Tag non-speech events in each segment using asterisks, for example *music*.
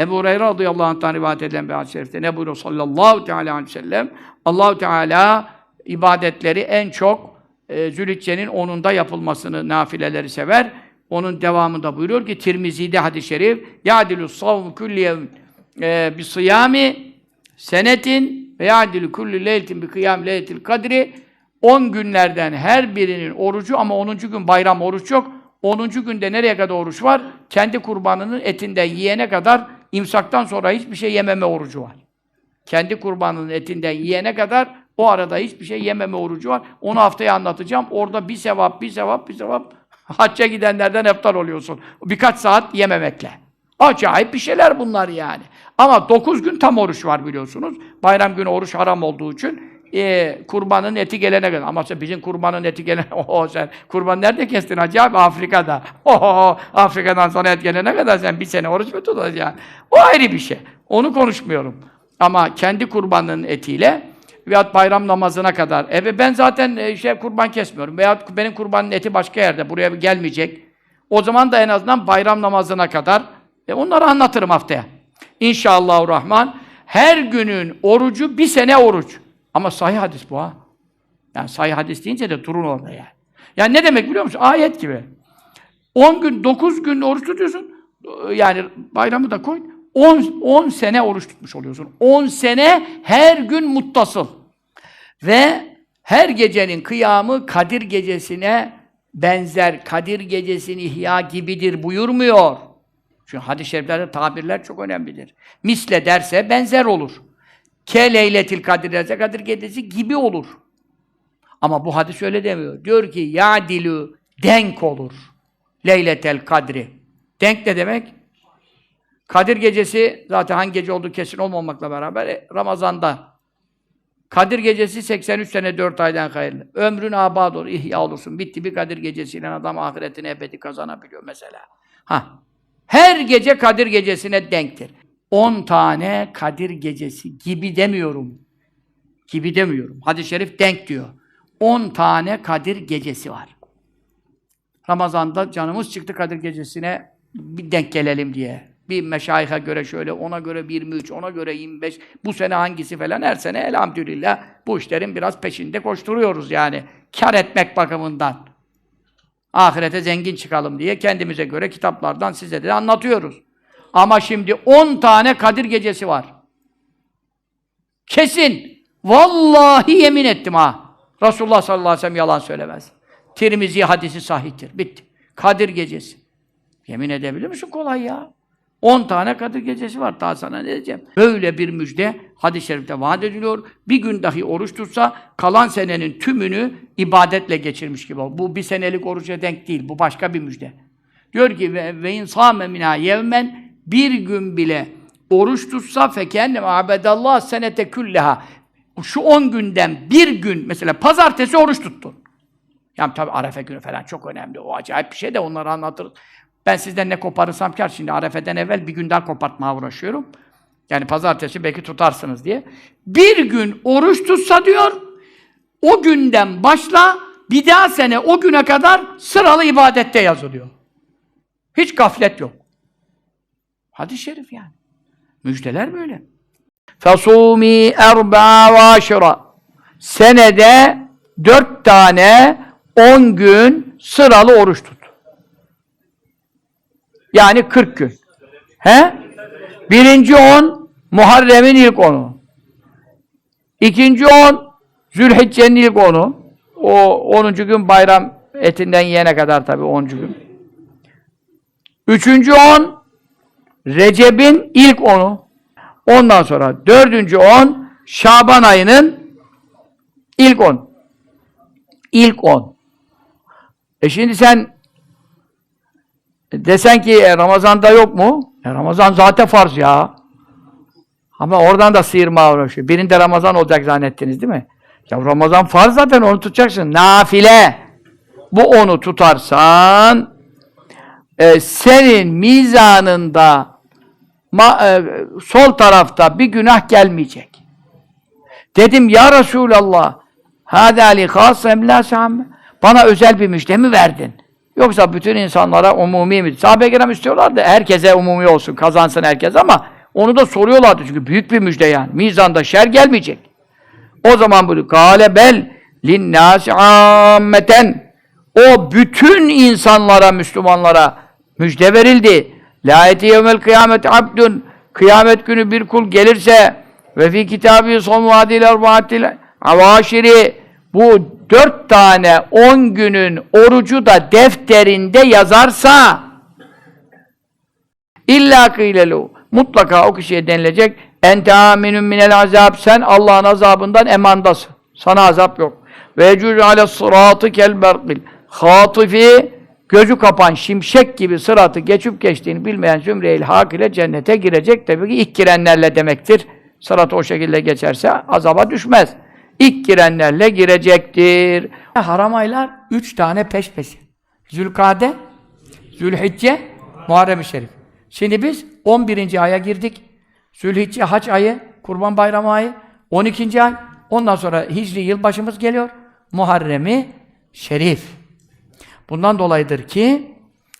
Ebu Hureyre radıyallahu anh'tan rivayet edilen bir hadis-i şerifte ne buyuruyor sallallahu teala aleyhi ve sellem? Allahu Teala ibadetleri en çok e, Zülhicce'nin onunda yapılmasını, nafileleri sever. Onun devamında buyuruyor ki Tirmizi'de hadis-i şerif ya'dilu savmu kulli yevmin e, senetin ve ya'dilu kulli leyletin bi kıyam leyletil kadri 10 günlerden her birinin orucu ama 10. gün bayram oruç yok. 10. günde nereye kadar oruç var? Kendi kurbanının etinden yiyene kadar imsaktan sonra hiçbir şey yememe orucu var. Kendi kurbanının etinden yiyene kadar o arada hiçbir şey yememe orucu var. Onu haftaya anlatacağım. Orada bir sevap, bir sevap, bir sevap. *laughs* Hacca gidenlerden eftar oluyorsun. Birkaç saat yememekle. Acayip bir şeyler bunlar yani. Ama 9 gün tam oruç var biliyorsunuz. Bayram günü oruç haram olduğu için e, kurbanın eti gelene kadar. Ama sen bizim kurbanın eti gelene, *laughs* oho sen kurban nerede kestin hacı abi? Afrika'da. *laughs* Oho, Afrika'dan sana et gelene kadar sen bir sene oruç mu tutacaksın? O ayrı bir şey. Onu konuşmuyorum. Ama kendi kurbanının etiyle veyahut bayram namazına kadar. E ben zaten e, şey kurban kesmiyorum. Veyahut benim kurbanın eti başka yerde. Buraya gelmeyecek. O zaman da en azından bayram namazına kadar e, onları anlatırım haftaya. İnşallahurrahman. Her günün orucu bir sene oruç. Ama sahih hadis bu ha. Yani sahih hadis deyince de durun orada yani. Yani ne demek biliyor musun? Ayet gibi. 10 gün, 9 gün oruç tutuyorsun. Yani bayramı da koy. 10, 10 sene oruç tutmuş oluyorsun. 10 sene her gün muttasıl. Ve her gecenin kıyamı Kadir gecesine benzer, Kadir gecesini ihya gibidir buyurmuyor. Çünkü hadis-i şeriflerde tabirler çok önemlidir. Misle derse benzer olur. Ke leyletil kadir derse Kadir gecesi gibi olur. Ama bu hadis öyle demiyor. Diyor ki ya dilü denk olur. Leyletel kadri. Denk ne demek? Kadir gecesi zaten hangi gece olduğu kesin olmamakla beraber e, Ramazan'da. Kadir gecesi 83 sene 4 aydan hayırlı. Ömrün abad olur, ihya olursun. Bitti bir Kadir gecesiyle adam ahiretini ebedi kazanabiliyor mesela. Ha. Her gece Kadir gecesine denktir. 10 tane Kadir gecesi gibi demiyorum. Gibi demiyorum. Hadis-i şerif denk diyor. 10 tane Kadir gecesi var. Ramazan'da canımız çıktı Kadir gecesine bir denk gelelim diye. Bir meşayihe göre şöyle, ona göre 23, ona göre 25, bu sene hangisi falan her sene elhamdülillah bu işlerin biraz peşinde koşturuyoruz yani. Kar etmek bakımından. Ahirete zengin çıkalım diye kendimize göre kitaplardan size de anlatıyoruz. Ama şimdi 10 tane Kadir gecesi var. Kesin. Vallahi yemin ettim ha. Resulullah sallallahu aleyhi ve sellem yalan söylemez. Tirmizi hadisi sahihtir. Bitti. Kadir gecesi. Yemin edebilir misin kolay ya? 10 tane Kadir gecesi var. Daha sana ne diyeceğim? Böyle bir müjde hadis-i şerifte vaat ediliyor. Bir gün dahi oruç tutsa kalan senenin tümünü ibadetle geçirmiş gibi olur. Bu bir senelik oruca denk değil. Bu başka bir müjde. Diyor ki ve, ve insâme minâ yevmen bir gün bile oruç tutsa fekenne abedallah senete külleha. Şu 10 günden bir gün mesela pazartesi oruç tuttun. Yani tabi Arefe günü falan çok önemli. O acayip bir şey de onları anlatırız. Ben sizden ne koparırsam kar. Şimdi Arefe'den evvel bir gün daha kopartmaya uğraşıyorum. Yani pazartesi belki tutarsınız diye. Bir gün oruç tutsa diyor, o günden başla bir daha sene o güne kadar sıralı ibadette yazılıyor. Hiç gaflet yok. Hadis-i şerif yani. Müjdeler böyle. Fasumi erba ve. Senede dört tane on gün sıralı oruç tut. Yani 40 gün. He? Birinci on Muharrem'in ilk onu. İkinci on Zülhicce'nin ilk onu. O 10. gün bayram etinden yiyene kadar tabii 10. gün. Üçüncü on Recep'in ilk onu. Ondan sonra dördüncü on Şaban ayının ilk on. İlk on. E şimdi sen desen ki e, Ramazan'da yok mu? E, Ramazan zaten farz ya. Ama oradan da sıyırma uğraşıyor. Birinde Ramazan olacak zannettiniz değil mi? Ya Ramazan farz zaten onu tutacaksın. Nafile. Bu onu tutarsan e, senin mizanında ma, e, sol tarafta bir günah gelmeyecek. Dedim ya Resulallah hâdâ li khâsem lâ Bana özel bir müjde mi verdin? Yoksa bütün insanlara umumi mi? Sahabe-i kiram istiyorlardı. Herkese umumi olsun, kazansın herkes ama onu da soruyorlardı çünkü büyük bir müjde yani. Mizanda şer gelmeyecek. O zaman bunu kâle bel linnâsi âmmeten o bütün insanlara, Müslümanlara müjde verildi. La eti yevmel kıyamet abdun kıyamet günü bir kul gelirse ve fi kitabı son vadil erbaatil avaşiri bu dört tane on günün orucu da defterinde yazarsa illa kıylelu mutlaka o kişiye denilecek ente aminun minel azab sen Allah'ın azabından emandasın. Sana azap yok. Ve yecûzü ale sıratı kel berkil hatifi gözü kapan şimşek gibi sıratı geçip geçtiğini bilmeyen zümre-i hak ile cennete girecek tabii ki ilk girenlerle demektir. Sıratı o şekilde geçerse azaba düşmez. İlk girenlerle girecektir. Haram aylar üç tane peş peşe. Zülkade, Zülhicce, Muharrem-i Şerif. Şimdi biz 11. aya girdik. Zülhicce hac ayı, Kurban Bayramı ayı, 12. ay. Ondan sonra Hicri yılbaşımız geliyor. Muharrem-i Şerif. Bundan dolayıdır ki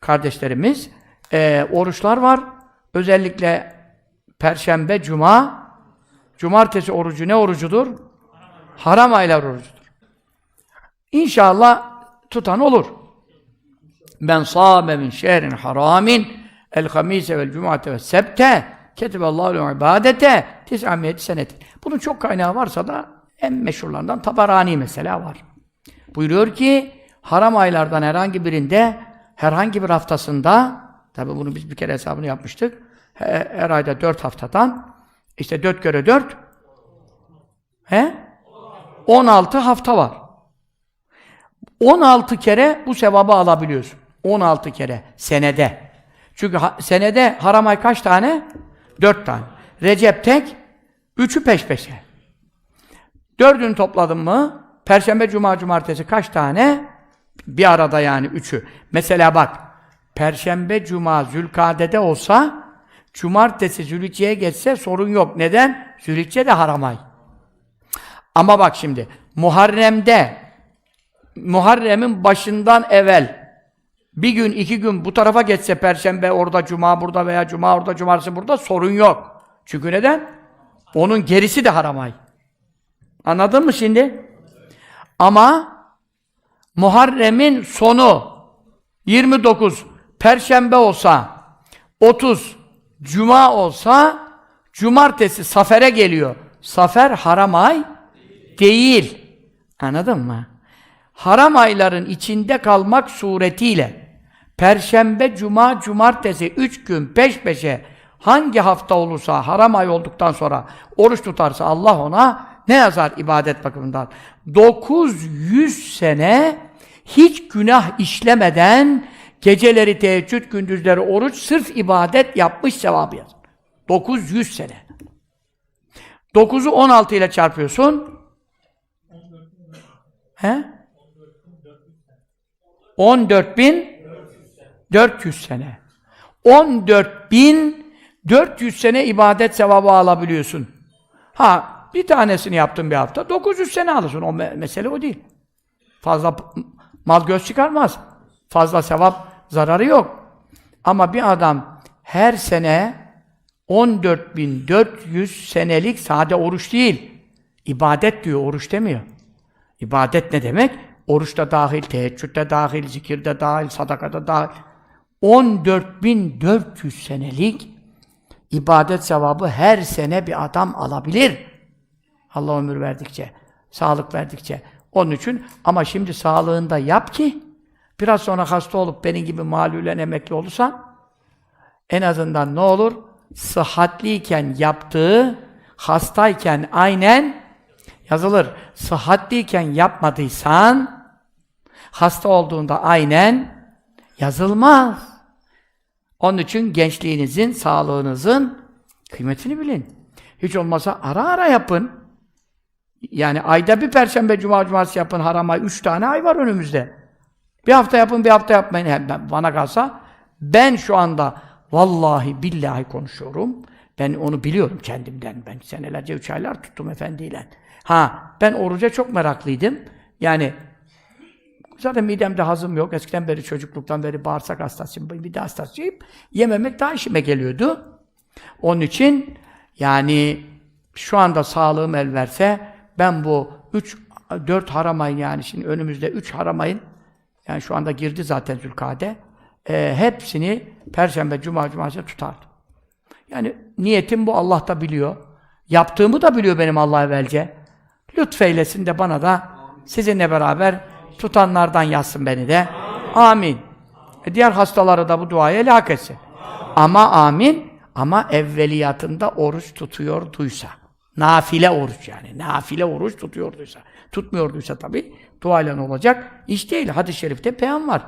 kardeşlerimiz e, oruçlar var. Özellikle Perşembe, Cuma, Cumartesi orucu ne orucudur? Haram aylar orucudur. İnşallah tutan olur. Ben sâme min şehrin haramin el hamise vel cumate ve sebte ketiballahu lehu ibadete tis'amiyeti senetin. Bunun çok kaynağı varsa da en meşhurlarından Tabarani mesela var. Buyuruyor ki haram aylardan herhangi birinde herhangi bir haftasında tabi bunu biz bir kere hesabını yapmıştık. Her, ayda dört haftadan işte dört göre dört he? 16 hafta var. 16 kere bu sevabı alabiliyorsun. 16 kere senede. Çünkü ha, senede haram ay kaç tane? 4 tane. Recep tek, üçü peş peşe. Dördünü topladın mı? Perşembe, Cuma, Cumartesi kaç tane? Bir arada yani üçü. Mesela bak, Perşembe, Cuma, Zülkade'de olsa, Cumartesi, Zülhicce'ye geçse sorun yok. Neden? Zülhicce de haram ay. Ama bak şimdi, Muharrem'de, Muharrem'in başından evvel, bir gün, iki gün bu tarafa geçse Perşembe orada, Cuma burada veya Cuma orada, Cumartesi burada sorun yok. Çünkü neden? Onun gerisi de haram ay. Anladın mı şimdi? Ama Muharrem'in sonu 29 Perşembe olsa 30 Cuma olsa Cumartesi Safer'e geliyor. Safer haram ay değil. Anladın mı? Haram ayların içinde kalmak suretiyle Perşembe, Cuma, Cumartesi üç gün peş peşe hangi hafta olursa haram ay olduktan sonra oruç tutarsa Allah ona ne yazar ibadet bakımından? 900 sene hiç günah işlemeden geceleri teheccüd, gündüzleri oruç, sırf ibadet yapmış sevabı yazar. 900 sene. 9'u 16 ile çarpıyorsun. He? 14.400 sene. 14.400 sene ibadet sevabı alabiliyorsun. Ha, bir tanesini yaptın bir hafta, 900 sene alırsın. O me mesele o değil. Fazla mal göz çıkarmaz. Fazla sevap zararı yok. Ama bir adam her sene 14.400 senelik sade oruç değil. İbadet diyor, oruç demiyor. İbadet ne demek? Oruçta dahil, teheccüde dahil, zikirde dahil, sadakada dahil. 14.400 senelik ibadet sevabı her sene bir adam alabilir. Allah ömür verdikçe, sağlık verdikçe. Onun için ama şimdi sağlığında yap ki biraz sonra hasta olup benim gibi malülen emekli olursan en azından ne olur? Sıhhatliyken yaptığı hastayken aynen yazılır. Sıhhatliyken yapmadıysan hasta olduğunda aynen yazılmaz. Onun için gençliğinizin, sağlığınızın kıymetini bilin. Hiç olmasa ara ara yapın. Yani ayda bir perşembe, cuma, cumartesi yapın haram ay. Üç tane ay var önümüzde. Bir hafta yapın, bir hafta yapmayın. Yani bana kalsa ben şu anda vallahi billahi konuşuyorum. Ben onu biliyorum kendimden. Ben senelerce üç aylar tuttum efendiyle. Ha, ben oruca çok meraklıydım. Yani Zaten midemde hazım yok. Eskiden beri çocukluktan beri bağırsak hastasıyım, mide hastasıyım. Yememek daha işime geliyordu. Onun için yani şu anda sağlığım el verse ben bu üç, dört haramayın yani şimdi önümüzde üç haramayın yani şu anda girdi zaten Zülkade. Ee, hepsini Perşembe, Cuma, Cumartesi tutardım. Yani niyetim bu Allah da biliyor. Yaptığımı da biliyor benim Allah evvelce. Lütfeylesin de bana da sizinle beraber tutanlardan yazsın beni de. Amin. E diğer hastaları da bu duaya helak. Ama amin. Ama evveliyatında oruç tutuyorduysa. Nafile oruç yani. Nafile oruç tutuyorduysa. Tutmuyorduysa tabii duayla olacak? İş değil. Hadis-i şerifte beyan var.